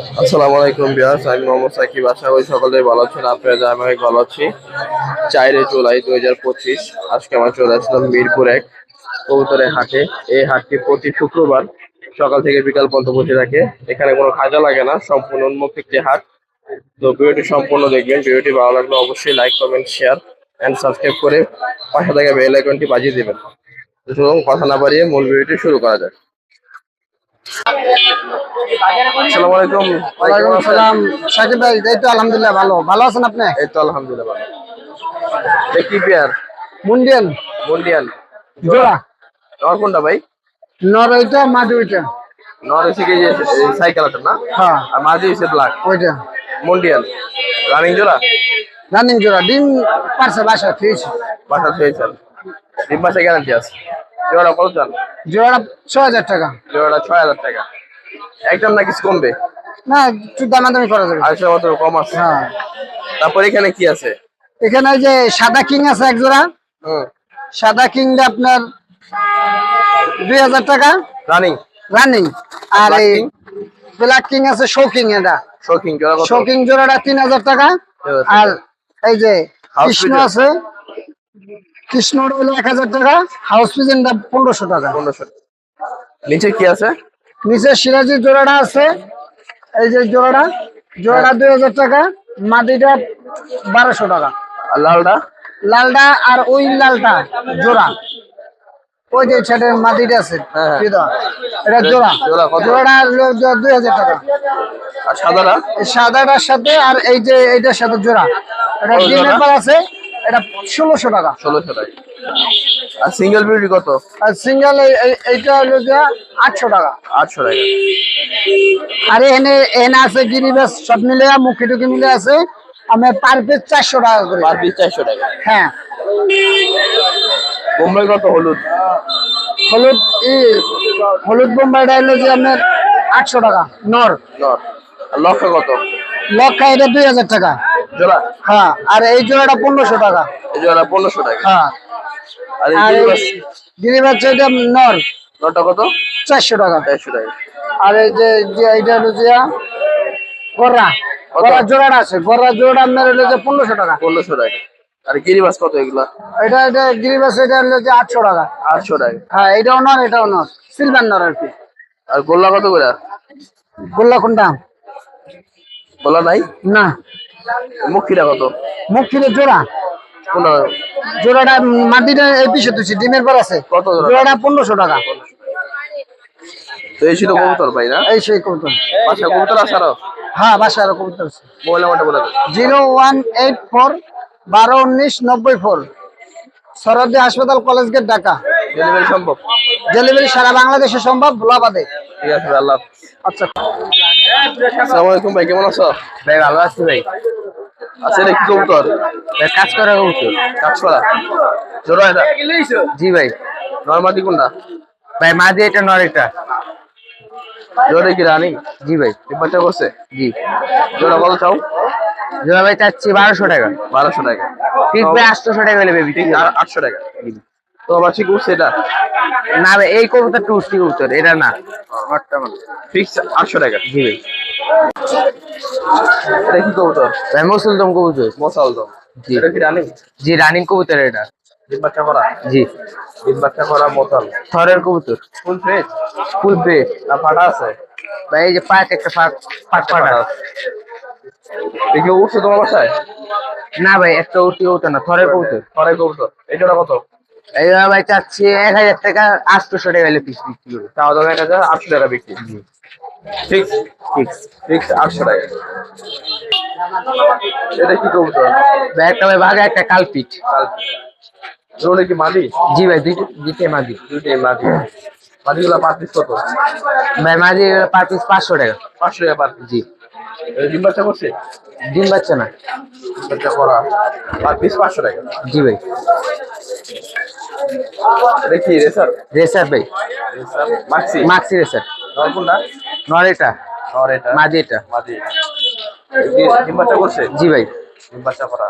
আসসালামু আলাইকুম বিয়াস আমি মোহাম্মদ সাকিব। আশা করি সকলে ভালো আছেন আপনারা যা আমি ভালো আছি। চারে জুলাই দুই হাজার পঁচিশ, আজকে আমার চলে আসলাম মিরপুর এক কবুতরের হাটে। এই হাটটি প্রতি শুক্রবার সকাল থেকে বিকাল পর্যন্ত বসে থাকে। এখানে কোনো খাজা লাগে না, সম্পূর্ণ উন্মুক্ত একটি হাট। তো ভিডিওটি সম্পূর্ণ দেখবেন, ভিডিওটি ভালো লাগলে অবশ্যই like comment share and subscribe করে পাশে থাকা বেল আইকনটি বাজিয়ে দেবেন। চলুন, কথা না বাড়িয়ে মূল ভিডিওটি শুরু করা যাক। আসসালামু আলাইকুম। ওয়ালাইকুম আসসালাম। সাকিব ভাই এই তো আলহামদুলিল্লাহ ভালো। ভালো আছেন আপনি? এই তো আলহামদুলিল্লাহ ভালো। এই কি পেয়ার মুন্ডিয়ান মন্ডিয়ান জোড়া। নর কোনটা ভাই? নর ওইটা মাদি ওইটা। নর হচ্ছে কি যে সাইকেলটা না? হ্যাঁ। আর মাঝে হচ্ছে ব্ল্যাক ওইটা। মন্ডিয়ান রানিং জোড়া? রানিং জোড়া। ডিম পারছে বাসা ফিস বাসা ছয়েছেন তিন মাসে গ্যারান্টি আছে। জোড়া কত চান? জোড়াটা ছ হাজার টাকা। জোড়াটা ছয় হাজার টাকা। একদম না কিছু কমবে? না একটু দামাদামি করা যাবে। আড়াইশো মতো কম আছে। হ্যাঁ। তারপর এখানে কি আছে? এখানে ওই যে সাদা কিং আছে এক জোড়া। হুম। সাদা কিংটা আপনার দুই হাজার টাকা। রানিং? রানিং। আর এই? ব্ল্যাক কিং আছে শৌকিং এটা। শৌখিন জোড়া শৌকিং জোড়াটা তিন হাজার টাকা। আর এই যে কৃষ্ণ আছে। কৃষ্ণটা হলো এক হাজার টাকা হাউস পিজনটা পনেরোশো টাকা। পনেরোশো নিচে কি আছে? নিচে সিরাজি জোড়াটা আছে এই যে জোড়াটা জোড়াটা দুই হাজার টাকা মাটিটা বারোশো টাকা। আর লালটা? লালটা আর ওই লালটা জোড়া। ওই যে ছেলের মাটিটা আছে হ্যাঁ, হ্যাঁ। এটা জোড়া। জোড়া জোড়াটা দুই হাজার টাকা। আর সাদাটা? সাদাটার সাথে আর এই যে এইটার সাথে জোড়া। এটা? পাল আছে এটা ষোলোশো টাকা। ষোলোশো টাকা। আর সিঙ্গেল বিউটি কত? আর সিঙ্গেল এইটা হলো যে আটশো টাকা। আটশো টাকা। আর এখানে এখানে আছে গিরিবাস সব মিলে মুখি টুকি মিলে আছে আমি পার পিস চারশো টাকা করে। পার পিস চারশো টাকা। হ্যাঁ। বোম্বাই কত? হলুদ? হলুদ হলুদ বোম্বাইটা হলো যে আপনার আটশো টাকা নর। নর। লক্ষ কত? লক্ষা এটা দুই হাজার টাকা। জোড়া? হ্যাঁ আর এই জোড়াটা পনেরোশো টাকা। এই জোড়া পনেরোশো টাকা। হ্যাঁ। আর এই এটা নর। নটা কত? চারশো টাকা। চারশো টাকা। আর এই যে যে এইটা হলো যে গররা। গররা জোড়াটা আছে। গররা জোড়াটা আপনার হলো যে পনেরোশো টাকা। পনেরোশো টাকা। আর গিরিবাস কত এগুলা? এটা এটা গিরিবাস এটা হলো যে আটশো টাকা। আটশো টাকা। হ্যাঁ এটাও নর এটাও নর। সিলভার নর আর কি। আর গোল্লা কত করে? গোল্লা কোনটা? গোল্লা নাই? না। মুখিটা কত? মুখ জোড়া। কোনটা জোড়াটা মাটিটা এই পিছিয়ে তুলছি ডিমের পর আছে। কত জোড়াটা পনেরোশো টাকা। তো এই ছিল কবুতর ভাই না? এই সেই কবুতর। পাঁচটা কবুতর আছে আরও? হ্যাঁ বাসার কবুতর আছে। মোবাইল নাম্বারটা বলে দেন জিরো ওয়ান এইট ফোর বারো উনিশ নব্বই ফোর। সরদি হাসপাতাল কলেজ গেট ঢাকা। ডেলিভারি সম্ভব? ডেলিভারি সারা বাংলাদেশে সম্ভব ভোলাবাদে। ঠিক আছে আল্লাহ আচ্ছা। আসসালামু আলাইকুম ভাই কেমন আছো? ভাই ভালো আছি ভাই। আছে এটা কি কবুতর? কাজ করা উচিত কাজ করা? জোড়া এটা? জি ভাই। নর্মাদি কোনটা? ভাই মাঝে এটা নর এটা। জোড়া কি রানিং? জি ভাই। বাচ্চা করছে জি। জোড়া কত চাও? জোড়া ভাই চাচ্ছি বারোশো টাকা। বারোশো টাকা। ঠিক ভাই আটশোশো টাকা হলে বেবি ঠিক আটশো টাকা। তো আবার ঠিক উঠছে এটা? না ভাই এই কবুতর টুসটি কবুতর এটা না। ফিক্স আটশো টাকা। জি ভাই। এটা কি কবুতর? ভাই মুসলদম কবুতর? মশাল তো জি। এটা কি রানিং? জি রানিং কবুতর এটা। ডিম বাচ্চা করা? জি। ডিম বাচ্চা করা মশাল থরের কবুতর। Full fresh? ফুল পে না ফাটা আছে? ভাই এই যে পাঁচ একটা ফাঁক ফাঁক ফাটা। দেখি উঠছে তোমার বাসায়? না ভাই একটা উঠি কবুতর না থরের কবুতর। পরে কবুতর। এই জোড়া কত? এই ভাই চাচ্ছি এক হাজার টাকা আটশোশো টাকা হলে পিস বিক্রি করবে। চাওয়া দাওয়া এক হাজার আটশো টাকা বিক্রি। ফিক্স আটশো টাকা। এটা কি কবুতর? ভাই একটা ভাই একটা কালপিট। কি মাদি? জি ভাই দুইটা দুইটাই মাদি। দুইটাই মাদি। মাদিগুলো পার পিস কত? ভাই পার পিস পাঁচশো টাকা। পাঁচশো টাকা পার পিস জি। ডিম বাচ্চা করছে? ডিম বাচ্চা না। বাচ্চা করা। পার পিস পাঁচশো টাকা? জি ভাই। দেখি রেসার রেসার ভাই। মাক্সি মাক্সি রেসার নরকুন্ডা নর এটা নর এটা মাঝে মাদি ডিম বাচ্চা করছে? জি ভাই। ডিম বাচ্চা করা।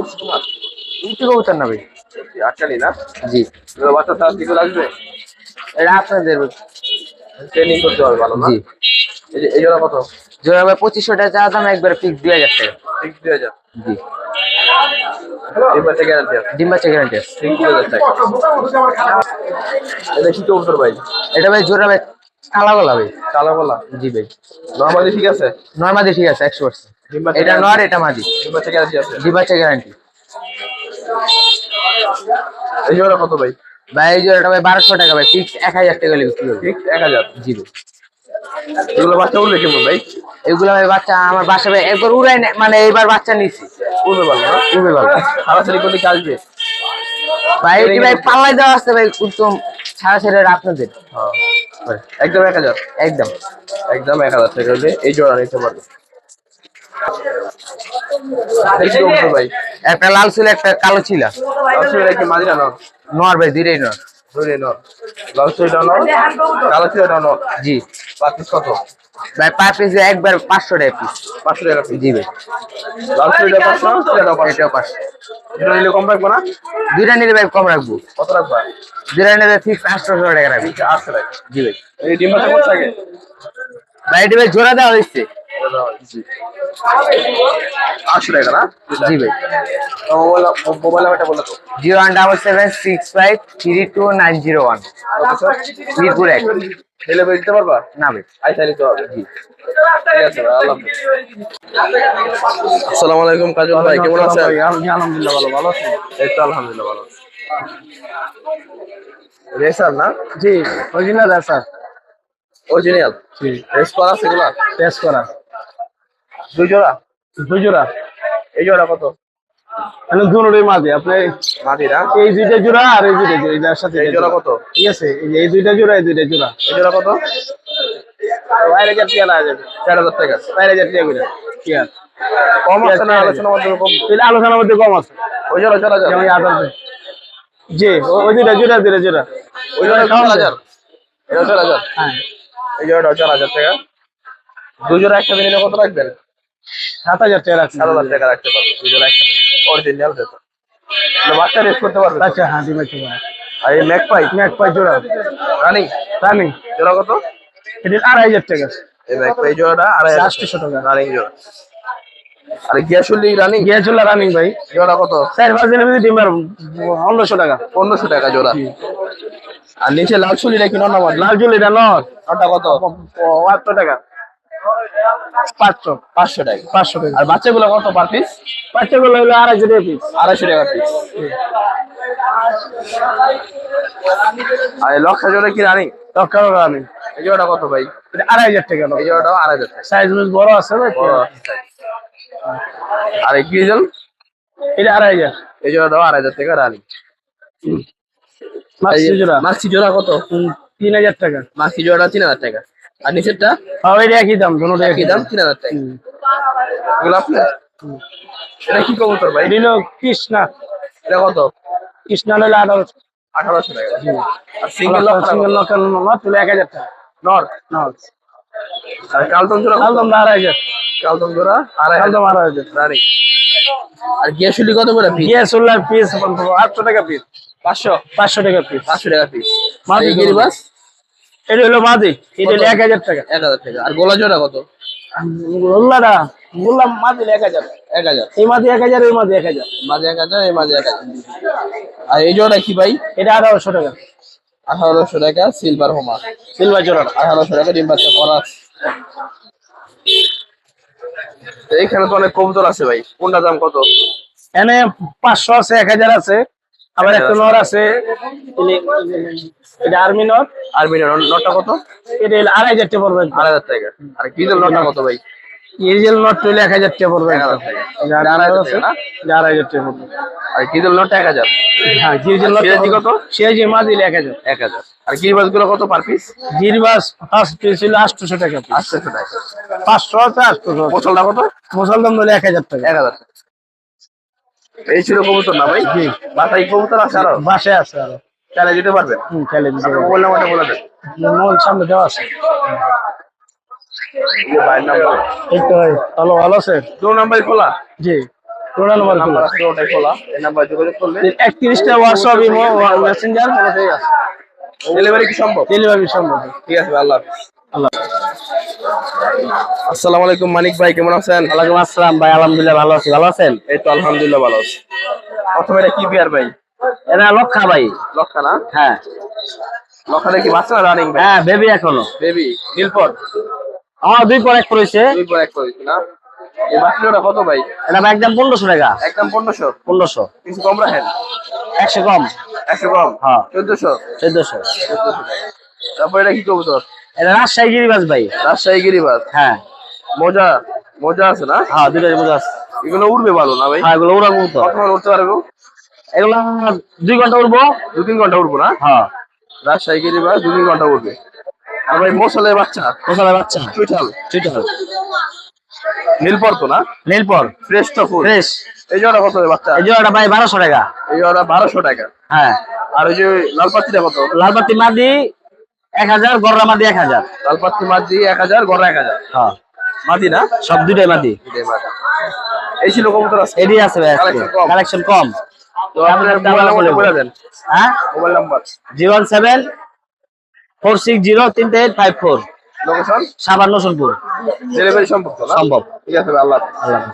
উঠছে তোমার? উঠে কবুতর না ভাই। আটকালি না? জি। বাচ্চা তার দিকে লাগবে? এটা আপনাদের ট্রেনিং করতে হবে ভালো জি। এই যে- কত? জোড়া ভাই পঁচিশশো টাকা চা দাম একবার ফিক্স দুই হাজার টাকা। ঠিক দুই হাজার? জি। ঠিক দুই এটা ভাই? জোড়া ভাই কালা গলা ভাই। কালো বলা জি ভাই। নর্মালি ঠিক আছে? নর্মাদি ঠিক আছে একশো পার্সেন্ট। এটা নর এটা মাদি। গ্যারান্টি এই জোড়া কত ভাই? ভাই এই জোড়াটা ভাই বারোশো টাকা ভাই ফিক্স এক হাজার টাকা করবে ঠিক এক হাজার? জি ভাই। এগুলো বাচ্চা উঠবে কেমন ভাই? এগুলো ভাই বাচ্চা আমার বাসা ভাই একবার উড়াই মানে এইবার বাচ্চা নিছি। উঠবে ভালো খুবই ভালো। করলে ভাই এটি ভাই পাল্লাই দেওয়া আছে ভাই উত্তম ছাড়া ছেড়ে আপনাদের। হ্যাঁ। একদম এক হাজার? একদম। একদম এক হাজার টাকা হলে এই জোড়া নিতে পারবে। এই কি ভাই। একটা লাল ছিল একটা কালো ছিল। কি মাদিরা নর? নর ভাই দুইটাই নর। জি। কত? ভাই পার পিস একবার পাঁচশো টাকা পিস পাঁচশো টাকা পিস জি ভাই। লাল চুইটা পাঁচশো পাঁচশো। এটাও পাঁচশো। এটা নিলে কম রাখব না? দুইটা নিলে ভাই কম রাখব। কত রাখবা? দুইটা নিলে ফিক্স আটশো টাকা রাখব। আটশো টাকা। জি ভাই। এই ডিম বাচ্চা করছে আগে? ভাই ভাই জোড়া দেওয়া হয়েছে। আটশো টাকা না? জি ভাই। মোবাইল মোবাইল নাম্বারটা বলে তো। Zero one double seven six five three two nine zero one. Mirpur এক। ডেলিভারি দিতে পারবা? না ভাই। আইসা নিতে হবে। জি। ঠিক আছে ভাই আল্লাহ হাফেজ। আসসালামু আলাইকুম কাজল ভাই কেমন আছেন? আলহামদুলিল্লাহ ভালো ভালো আছেন এই তো আলহামদুলিল্লাহ ভালো আছি। রেসার না? জি অরিজিনাল স্যার অরিজিনাল রেস করা সেগুলা টেস্ট করা। দুই জোড়া? দুই জোড়া। এই জোড়া কত? মানে দুটোই মাঝে আপনি মাদিরা এই দুইটা জোড়া আর এই দুইটা জোড়া এটার সাথে এই জোড়া জোড়া। কত? ঠিক আছে এই দুইটা জোড়া এই দুইটা জোড়া। এই জোড়া কত? বাইরে হাজার টাকা লাগা যাবে। চার হাজার টাকা। বাইরে হাজার টাকা করে কি আর কম আছে না আলোচনা মাধ্যমে কম? তাহলে আলোচনার মধ্যে কম আছে। ওই জোড়া চার হাজার যেমন আদার জি ওই দুইটা জোড়া দুইটা জোড়া। ওই জোড়া চার হাজার। এটা চার হাজার। হ্যাঁ। এই জোড়াটা চার হাজার টাকা। দুই জোড়া একসাথে নিলে কত রাখবেন? সাত হাজার টাকা রাখছি। সাত হাজার টাকা রাখতে পারবেন দুই জোড়া একসাথে অরিজিনাল যেত বাচ্চা রেস করতে পারবে আচ্ছা হ্যাঁ দিবে কি আর এই ম্যাক পাই ম্যাক পাই জোড়া। রানিং রানিং জোড়া কত? এটা আড়াই হাজার টাকা। এই ম্যাক পাই জোড়াটা আড়াই হাজার টাকা। রানিং জোড়া। আর গিয়াসুল্লি রানিং গিয়ে চলে রানিং ভাই। জোড়া কত? চার পাঁচ দিনের ভিতরে ডিমের পনেরোশো টাকা। পনেরোশো টাকা জোড়া। আর নিচে লাল চুলিটা কি আমার লাল জুলি এটা নর। ওটা কত? পাঁচশো টাকা। পাঁচশো পাঁচশো টাকা। পাঁচশো টাকা। আর বাচ্চাগুলো কত পার পিস বাচ্চাগুলো হলো আড়াইশো টাকা পিস আড়াইশো টাকা পিস আর এই লক্ষা জোড়া কি রানিং? লক্ষ রানিং। এই জোড়াটা কত ভাই? এটা আড়াই হাজার টাকা এই জোড়াটাও আড়াই হাজার টাকা। সাইজ বড় আছে না। আর এই এটা আড়াই হাজার। এই জোড়াটাও আড়াই হাজার টাকা রানিং। মাক্সি জোড়া। মাক্সি জোড়া কত? হুম, তিন হাজার টাকা। মাক্সি জোড়াটা তিন হাজার টাকা। আর নিচেরটা? হ্যাঁ ওইটা একই দাম তিন হাজার টাকা। এগুলো আপনার? এটা কি কবুতর ভাই? এটা কৃষ্ণা। এটা কত? কৃষ্ণা হলো আঠারোশো। আঠারোশো টাকা। আর সিঙ্গেল এক হাজার টাকা। নর? নট আর কালতন জোড়া আড়াই হাজার। কালতন জোড়া আড়াই হাজার। কালদম আড়াই হাজার। রানি। আর গিয়াশুলি কত করে পিস গিয়ে চললাম পিস আটশো টাকা পিস পাঁচশো পাঁচশো টাকা পিস পাঁচশো টাকা পিস মাদি গিরিবাস এটা হলো মাদি এটা হলো? এক হাজার টাকা। এক হাজার টাকা। আর গোলা জোড়া কত? গোল্লাটা বললাম মাদি এক হাজার। এক হাজার। এই মাদি এক হাজার এই মাদি এক হাজার। মাঝে এক হাজার এই মাঝে এক হাজার। আর এই জোড়া কি ভাই? এটা আঠারোশো টাকা। আঠারোশো টাকা সিলভার হোমা সিলভার জোড়াটা আঠারোশো টাকা ডিম বাচ্চা করা এইখানে তো অনেক কবুতর আছে ভাই। কোনটা দাম কত? এনে পাঁচশো আছে এক হাজার আছে। আবার একটা নর আছে এটা আর্মি নর। আর মিনার নটটা কত? এটা হলো আড়াই হাজার টাকা পড়বে। আড়াই হাজার টাকা। আর কিজেল নটটা কত ভাই? ইরিজেল নট এক হাজার টাকা পড়বে। টাকা। আড়াই হাজার টাকা টাকা পড়বে। আর কিজেল নটটা এক হাজার? হ্যাঁ গিরিজেল নট কত? সিরাজি মা দিলে এক হাজার। এক হাজার। আর গিরিবাসগুলো কত পার পিস গিরিবাস ফার্স্ট পিস ছিল আটশোশো টাকা piece। আটশোশো টাকা। পাঁচশো আছে আটশোশো আছে। পচলটা কত? মুসলমান বলে এক হাজার টাকা। এক হাজার টাকা। এই ছিল কবুতর না ভাই? জি। বাসায় কবুতর আছে আরও? বাসায় আছে আরও। চালে যেতে পারবেন হুম খেলে দিতে পারব। মোবাইল নাম্বারটা বলে দেন। মোবাইল সামনে দেওয়া আছে। এই তো ভালো আছে? দু নাম্বার খোলা? জি নাম্বার খোলা। এই নাম্বার যোগাযোগ করলে একত্রিশটা হোয়াটসঅ্যাপ ইমো মেসেঞ্জার কোনো ঠিক আছে ডেলিভারি কি সম্ভব? ডেলিভারি সম্ভব। ঠিক আছে আল্লাহ হাফেজ। আল্লাহ আসসালামু আলাইকুম মানিক ভাই কেমন আছেন? ওয়ালাইকুম আসসালাম ভাই আলহামদুলিল্লাহ ভালো আছি। ভালো আছেন? এই তো আলহামদুলিল্লাহ ভালো আছি। প্রথমে এটা কি বিয়ার ভাই? এটা লক্ষা ভাই। লক্ষা না? হ্যাঁ। লক্ষা দেখি বাচ্চা রানিং ভাই হ্যাঁ বেবি এখনও। বেবি নীলপট? আমার দুই পর এক করেছে দুই পর এক করেছি না? এই বাচ্চাটা কত ভাই? এটা ভাই একদম পনেরোশো টাকা। একদম পনেরোশো? পনেরোশো। কিছু কম রাখেন? একশো কম। একশো কম? হ্যাঁ। চোদ্দশো? চোদ্দশো। তারপর এটা কি কবুতর? এটা রাজশাহী গিরিবাস ভাই। রাজশাহী গিরিবাস? হ্যাঁ। মজা মজা আছে না? হ্যাঁ দুইটা মজা আছে। এগুলো উড়বে ভালো না ভাই? হ্যাঁ এগুলো উড়া কবুতর কতক্ষণ উঠতে পারব? এগুলো দুই ঘণ্টা উড়বো। দু তিন ঘণ্টা উঠবো না? হ্যাঁ। রাজশাহী গিরিবাস দু তিন ঘণ্টা উঠবে আর ভাই মশালের বাচ্চা? কোথায় বাচ্চা। চুইঠাল। চুইটাল নীলপর তো না? নীলপর। ফ্রেশ তো ফুল। ফ্রেশ। এই জোড়া কত বাচ্চা? এই জোড়াটা ভাই বারোশো টাকা। এই জোড়া বারোশো টাকা। হ্যাঁ। আর ওই যে লাল পাত্রিটা কত? লালবাতি মাদি এক হাজার গররা মাদি এক হাজার। এক হাজার এক হাজার। হ্যাঁ। মাদি না? সব দুটাই মাদি। এটাই মাদি। এই ছিল কবুতর আছে এডি আছে ভাই কম। কালেকশন কম। তো আপনার মোবাইল নাম্বারটা বলে দেন। হ্যাঁ? Mobile number. Zero seven four six zero তিনটে এইট ফাইভ ফোর। লোকেশন সাবান নসনপুর। ডেলিভারি সম্ভব সম্ভব। ঠিক আছে আল্লাহ আল্লাহ হাফেজ।